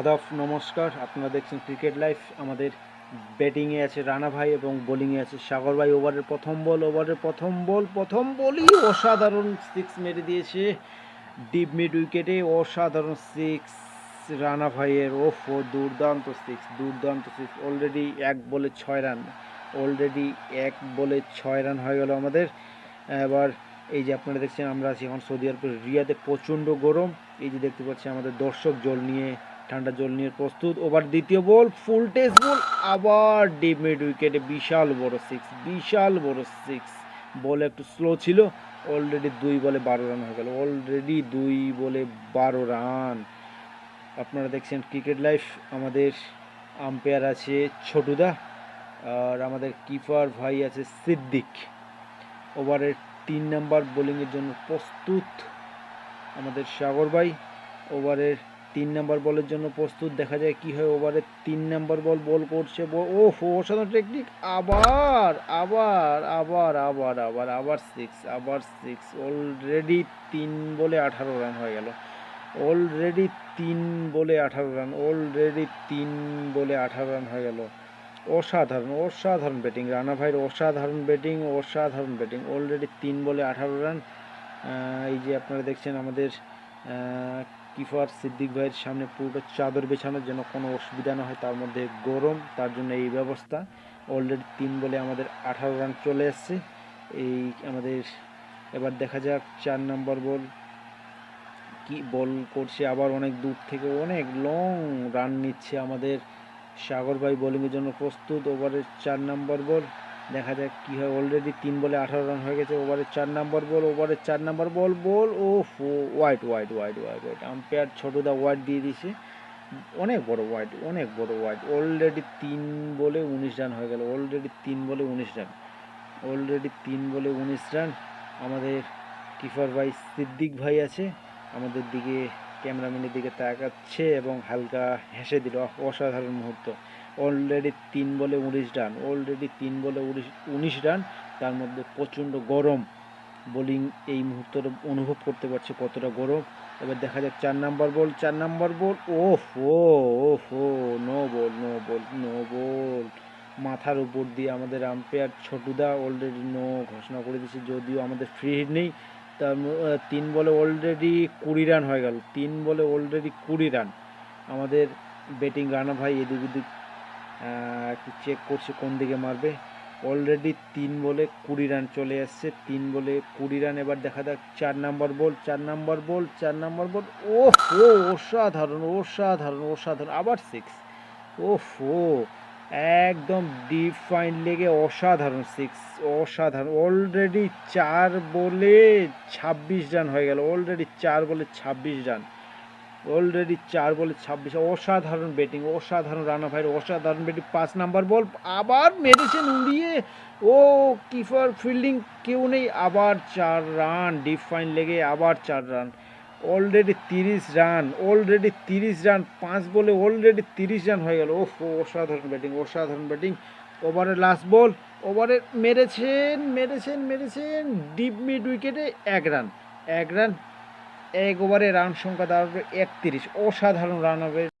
আদাব, নমস্কার। আপনারা দেখছেন ক্রিকেট লাইফ আমাদের ব্যাটিংয়ে আছে রানা ভাই এবং বোলিংয়ে আছে সাগর ভাই। ওভারের প্রথম বল ওভারের প্রথম বল প্রথম বলই অসাধারণ সিক্স মেরে দিয়েছে। ডিপ মিড উইকেটে অসাধারণ সিক্স রানা ভাইয়ের। ওফ, ও দুর্দান্ত সিক্স দুর্দান্ত সিক্স অলরেডি এক বলে ছয় রান অলরেডি এক বলে ছয় রান হয়ে গেল আমাদের। এবার এই যে আপনারা দেখছেন, আমরা আছি এখন সৌদি আরবের রিয়াদে। প্রচণ্ড গরম। এই যে দেখতে পাচ্ছি আমাদের দর্শক জল নিয়ে ঠান্ডা জল নিয়ে প্রস্তুত। ওভার দ্বিতীয় বল ফুল টেস্ট বল, আবার ডিপ মিড উইকেটে বিশাল বড় সিক্স বিশাল বড় সিক্স বল একটু স্লো ছিল অলরেডি দুই বলে বারো রান হয়ে গেল। অলরেডি দুই বলে বারো রান আপনারা দেখছেন ক্রিকেট লাইফ আমাদের আম্পায়ার আছে ছোটুদা আর আমাদের কিপার ভাই আছে সিদ্দিক। ওভারের তিন নাম্বার বোলিংয়ের জন্য প্রস্তুত আমাদের সাগর ভাই। ওভারের তিন নাম্বার বলের জন্য প্রস্তুত। দেখা যায় কি হয় ওভারের তিন নাম্বার বল বল করছে ও অসাধারণ টেকনিক আবার আবার আবার আবার আবার আবার সিক্স আবার সিক্স অলরেডি তিন বলে আঠারো রান হয়ে গেল। অলরেডি তিন বলে আঠারো রান অলরেডি তিন বলে আঠারো রান হয়ে গেল। অসাধারণ অসাধারণ ব্যাটিং রানা ভাইয়ের অসাধারণ ব্যাটিং অসাধারণ ব্যাটিং অলরেডি তিন বলে আঠারো রান এই যে আপনারা দেখছেন আমাদের কিফার সিদ্দিক ভাইয়ের সামনে পুরোটা চাদর বেছানোর জন্য কোনো অসুবিধা না হয়, তার মধ্যে গরম, তার জন্য এই ব্যবস্থা। অলরেডি তিন বলে আমাদের আঠারো রান চলে এসছে। এই আমাদের এবার দেখা যাক, চার নম্বর বল কি বল করছে, আবার অনেক দূর থেকে অনেক লং রান নিচ্ছে আমাদের সাগর ভাই বোলিংয়ের জন্য প্রস্তুত। ওভারের চার নম্বর বল দেখা যাক কি হয়। অলরেডি তিন বলে আঠারো রান হয়ে গেছে ওভারের চার নম্বর বল ওভারের চার নম্বর বল বল ও ফো wide wide wide wide wide umpire ছোটদা wide দিয়ে দিয়েছে। অনেক বড় ওয়াইড অনেক বড় ওয়াইড অলরেডি তিন বলে উনিশ রান হয়ে গেল। অলরেডি তিন বলে উনিশ রান অলরেডি তিন বলে উনিশ রান আমাদের কিফার ভাই সিদ্দিক ভাই আছে। আমাদের দিকে ক্যামেরাম্যানের দিকে তাকাচ্ছে এবং হালকা হেসে দিল, অসাধারণ মুহূর্ত। অলরেডি তিন বলে উনিশ রান অলরেডি তিন বলে উনিশ উনিশ রান তার মধ্যে প্রচণ্ড গরম। বোলিং এই মুহূর্তে অনুভব করতে পারছে কতটা গরম। এবার দেখা যাক চার নাম্বার বল চার নাম্বার বল ও ফো ও ফো no ball no ball no ball মাথার উপর দিয়ে আমাদের আম্পায়ার ছোটুদা অলরেডি নো ঘোষণা করে দিয়েছে, যদিও আমাদের ফ্রি হিট নেই। তার তিন বলে অলরেডি কুড়ি রান হয়ে গেল। তিন বলে অলরেডি কুড়ি রান আমাদের ব্যাটিং রানা ভাই এদিক ওদিক একটু চেক করছে কোন দিকে মারবে। অলরেডি তিন বলে কুড়ি রান চলে আসছে। তিন বলে কুড়ি রান এবার দেখা যাক, চার নাম্বার বল চার নাম্বার বল চার নাম্বার বল ও ও অসাধারণ অসাধারণ অসাধারণ। আবার সিক্স ও একদম ডিপ ফাইন লেগে অসাধারণ সিক্স অসাধারণ। অলরেডি চার বলে ছাব্বিশ রান হয়ে গেল। অলরেডি চার বলে ছাব্বিশ রান অলরেডি চার বলে ছাব্বিশ। অসাধারণ ব্যাটিং অসাধারণ রানা ভাইয়ের অসাধারণ ব্যাটিং পাঁচ নাম্বার বল আবার মেরেছেন উড়িয়ে, ও কিপার ফিল্ডিং কেউ নেই, আবার চার রান ডিপ ফাইন লেগে আবার চার রান অলরেডি তিরিশ রান অলরেডি তিরিশ রান পাঁচ বলে অলরেডি তিরিশ রান হয়ে গেল। ও অসাধারণ ব্যাটিং অসাধারণ ব্যাটিং ওভারের লাস্ট বল ওভারে মেরেছেন মেরেছেন মেরেছেন। ডিপ মিড উইকেটে এক রান এক রান এক ওভারে রান সংখ্যা দাঁড়াবে একত্রিশ। অসাধারণ রান হবে।